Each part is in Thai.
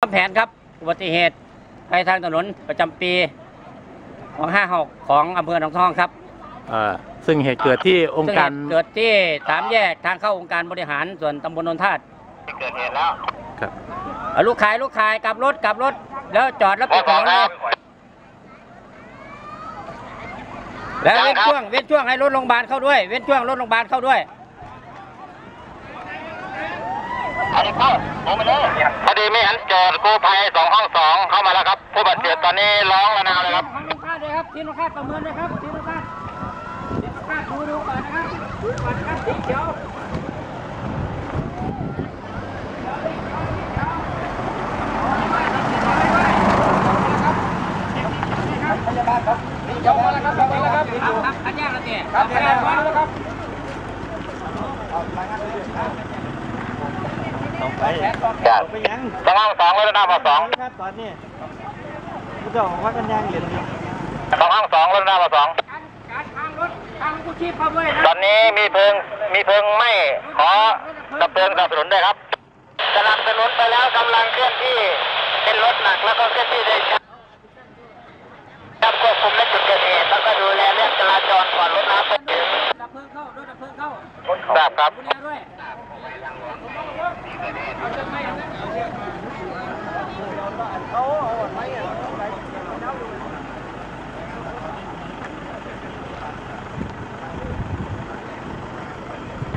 ตามแผนครับอุบัติเหตุภัยทางถนนประจำปีของห้าหกของอำเภอหนองทองครับเอ่อซึ่งเหตุเกิดที่องค์การซึ่เหตุเกิดที่สามแยกทางเข้าองค์การบริหารส่วนตำบลนนทาตเกิดเหตุแล้วครับเอาลูกขายลูกขายกลับรถกลับรถ แล้วจอดแล้วปิดถนนเลยแล้วเว้นช่วงเว้นช่วงให้รถโรงพยาบาลเข้าด้วย เว้นช่วงรถโรงพยาบาลเข้าด้วย อันนี้เข้าลงไปเลยพอดีไม่หันเจอกู้ภัยสองห้องสองเข้ามาแล้วครับ ผู้บาดเจ็บตอนนี้ร้องระนาวเลยครับของลูกค้าเลยครับทีมลูกค้าประเมินเลยครับทีมลูกค้าทีมลูกค้าดูดูก่อนนะครับดูก่อนนะครับสีเขียวยกมาแล้วครับยกมาแล้วครับครับครับขันแยกแล้วเนี่ยครับขันแยกมาแล้วครับ จัดไปยังสองห้องสองรถระนาวมาสองครับตอนนี้ผู้เจ้าของพักกันยังเหรียญนี้สองห้องสองรถระนาวมาสองการทางรถทางกู้ชีพเข้าด้วยนะตอนนี้มีเพลิงมีเพลิงไหม้ขอดับเพลิงสนับสนุนด้วยครับสนับสนุนไปแล้วกำลังเคลื่อนที่เป็นรถหนักแล้วก็เคลื่อนที่โดยช้าครับควบคุมและจุดเกิดเหตุแล้วก็ดูแลเรื่องจราจรก่อนรถน้ำไปถึงดับเพลิงเข้ารถดับเพลิงเข้าทราบครับ ยี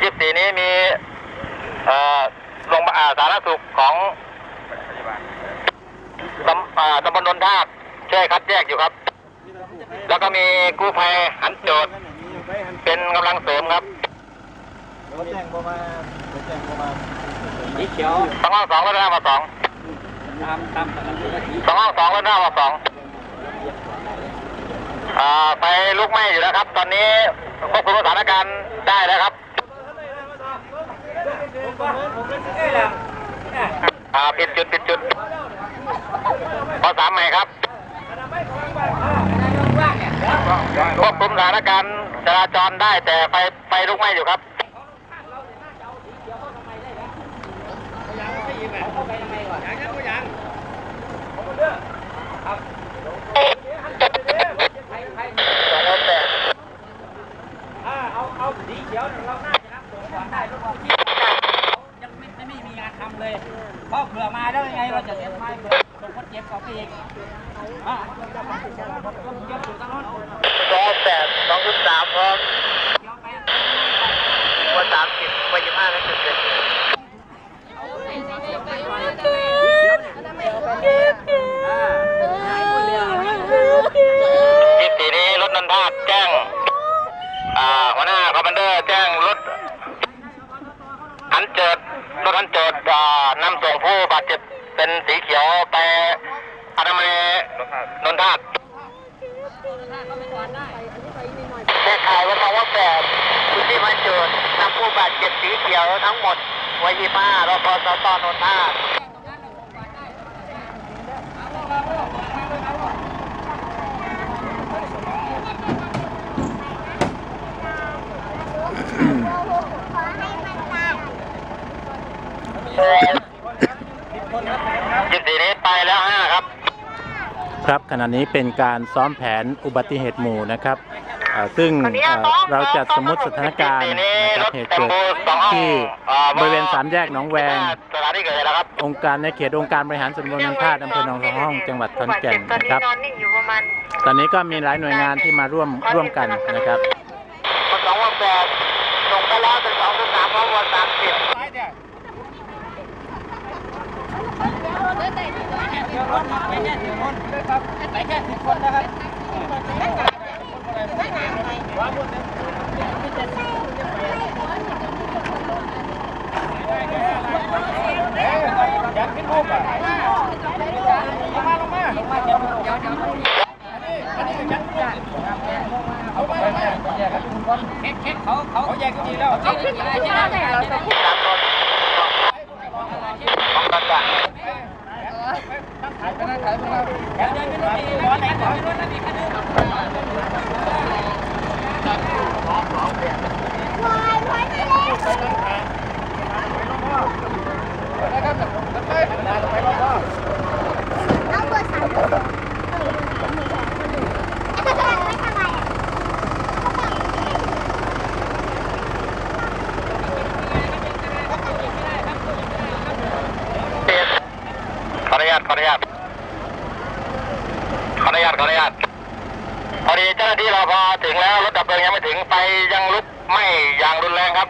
่สี่นี้มีโรงพยาบาลสาธารณสุขของตำอ่าตำบลนนทาบช่คัดแยกอยู่ครับ แล้วก็มีกู้ภัยหันโจทย์เป็นกำลังเสริมครับแจ้งประมาณแจ้งประมาณ สีเขียวสองห้องสองรถหน้ามาสองตามตามปกติก็สีสองห้องสองรถหน้ามาสองอ่าไฟลุกไหม้อยู่แล้วครับ ตอนนี้ควบคุมสถานการณ์ได้แล้วครับนี่แหละอ่าปิดจุดปิดจุดพอสามใหม่ครับว่างเนี่ยควบคุมสถานการณ์จราจรได้แต่ไฟไฟลุกไหม้อยู่ครับ สองร้อยแปดเอาเอาสีเขียวเราน่าจะรับส่งก่อนได้รถออกที่ยังไม่ไม่มีงานทำเลยเพราะเผื่อมาแล้วยังไงเราจะเสียไม้เผื่อส่งคนเจ็บออกไปอีกอะต้องเจ็บอยู่ตรงนั้นสองแปดสองจุดสามพร้อมวันสามสิบวันยี่ห้าและจุดเจ็ดยี่สี่นี้รถนันทาบแจ้ง อ่าหัวหน้าคอมมานเดอร์แจ้งรถอันเจิดรถอันเจิดอ่านำส่งผู้บาดเจ็บเป็นสีเขียวไปอนามัยนนทาบ ได้ข่าวว่าทองว่าแปดคุณที่มาจุดนำผู้บาดเจ็บสีเขียวทั้งหมดไว้ยี่ห้ารพสตนนทาบ ยี่สี่นี้ไปแล้วห้าครับ ครับขณะนี้เป็นการซ้อมแผนอุบัติเหตุหมู่นะครับเอ่อซึ่งเอ่อเราจะสมมติสถานการณ์นะครับเหตุเกิดที่บริเวณสามแยกหนองแวง สถานที่เกิดเหตุแล้วครับองค์การในเขตองค์การบริหารส่วนตำบลนันทาตอำเภอหนองทองห้อง จังหวัดขอนแก่นนะครับ นอนนิ่งอยู่ประมาณตอนนี้ก็มีหลายหน่วยงานที่มาร่วมร่วมกันนะครับ สองวันแปดส่งไปแล้วเป็นสองเป็นสามเพราะวันสามสิบ ไปแค่สิบคนนะครับไปแค่สิบคนนะครับอยากขึ้นรูปอะลงมาลงมาลงมาเดี๋ยวเดี๋ยวเดี๋ยวอันนี้อันนี้ยัดเอาไปเอาไปแยกกันทุกคนเค้กเค้กเขาเขาเขาแยกกันดีแล้วเขาขึ้นอะไรใช่ไหมใช่ไหมสามคนของตำรวจขายไปนะขายไปนะเดี๋ยวเดี๋ยวมีรถอีกรถไหนขอมีรถนั่นอี กคันนึงนะครับไปไปไป ขออนุญาต ขออนุญาต ขออนุญาต พอดีเจ้าหน้าที่เรา พอถึงแล้วรถดับเพลิงยังไม่ถึงไฟยังลุกไหม้อย่างรุนแรงครับ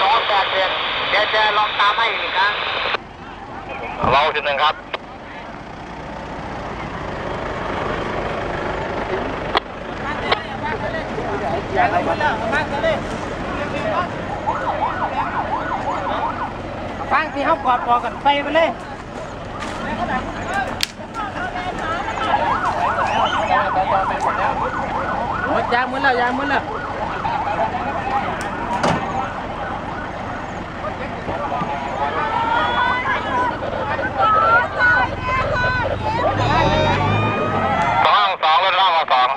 สองแปดเดือนเดี๋ยวจะลองตามให้อีกครั้งเราจุดหนึ่งครับฟังที่เขากอดปอกันไปไปเลย หมดยางหมดแล้วยางหมดแล้ว สองสองรถล่างสอง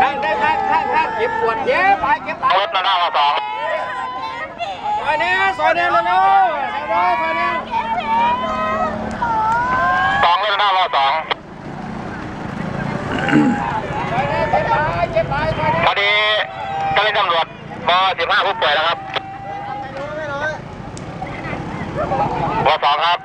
ข้างได้ข้างข้างข้างเก็บปวดเย็บไปเก็บไป รถล่างสอง ซอยเนี้ยซอยเนี้ยเร็วๆซอยเนี้ย สองรถล่างสอง ซอยเนี้ยเก็บไปเก็บไปซอยเนี้เจ้าหน้าที่ตำรวจบสิบห้าผู้ป่วยแล้วครับบสองครับ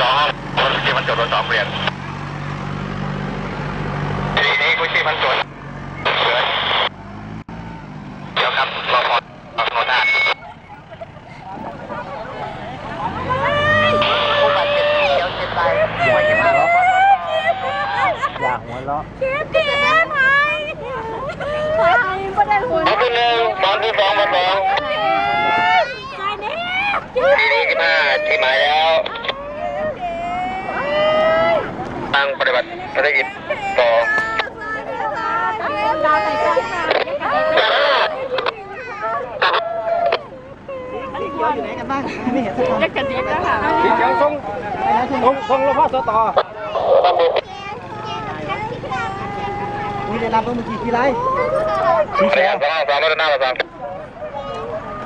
สองคนที่มันจดรถสองเปลี่ยนทีนี้กุชีมันจดเกิดเดี๋ยวครับรอพอรอโนด้าผู้บาดเจ็บเดี๋ยวเจ็บตายป่วยเจ็บมาก อยากหัวเราะ เจ็บเจ็บไหมใครไม่ได้หัว เอาขึ้นหนึ่งสองที่สองมาสอง ใครเนี่ย ทีนี้ ที่มาที่หมายแล้วตั้งปฏิบัติภารกิจต่อดาวใส่ใจค่ะสีเขียวอยู่ไหนกันบ้างไม่เห็นสักคนจะกระเด็นแล้วค่ะสีเขียวส่งส่งส่งรพสตอุ้ยได้รับเมื่อกี้กี่ไรภารกิจสองสองรถหน้าสอง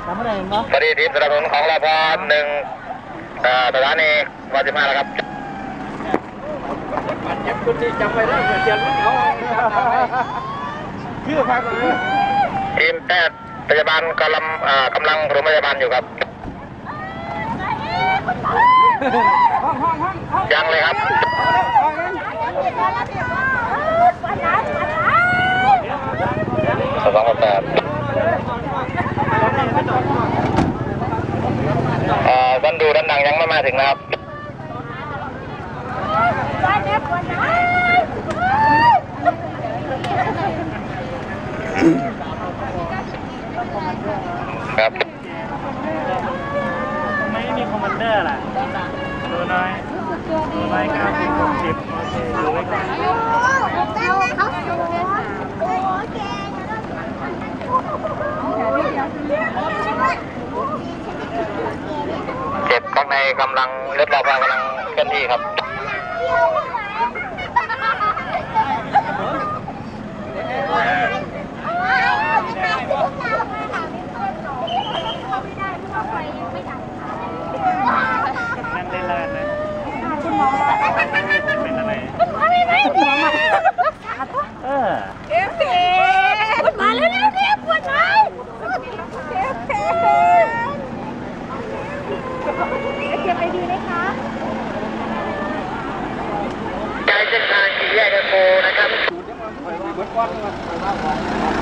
ทำอะไรเนาะพอดีทีมสนับสนุนของรพหนึ่ง เอ่อสถานีวันสิบห้าแล้วครับมันเจ็บคุณที่จำไว้ได้เดี๋ยวมันเขาคือพักเลยทีมแพทย์พยาบาลกำลังเอ่อกำลังปฐมพยาบาลอยู่ครับ ห้องห้องห้องห้องยังเลยครับองแปดเอ่อดันดูดันดัง ยังไม่มาถึงนะครับครับไม่มีคอมมานเดอร์ล่ะตัวน้อยตัวน้อยเก้าสิบหกสิบโอเคดูไว้ก่อนเขาสวยโอเค ข้างในกำลังรถรอพากำลังเคลื่อนที่ครับนั่นได้ลานนะคุณหมอ Guarda la spalla.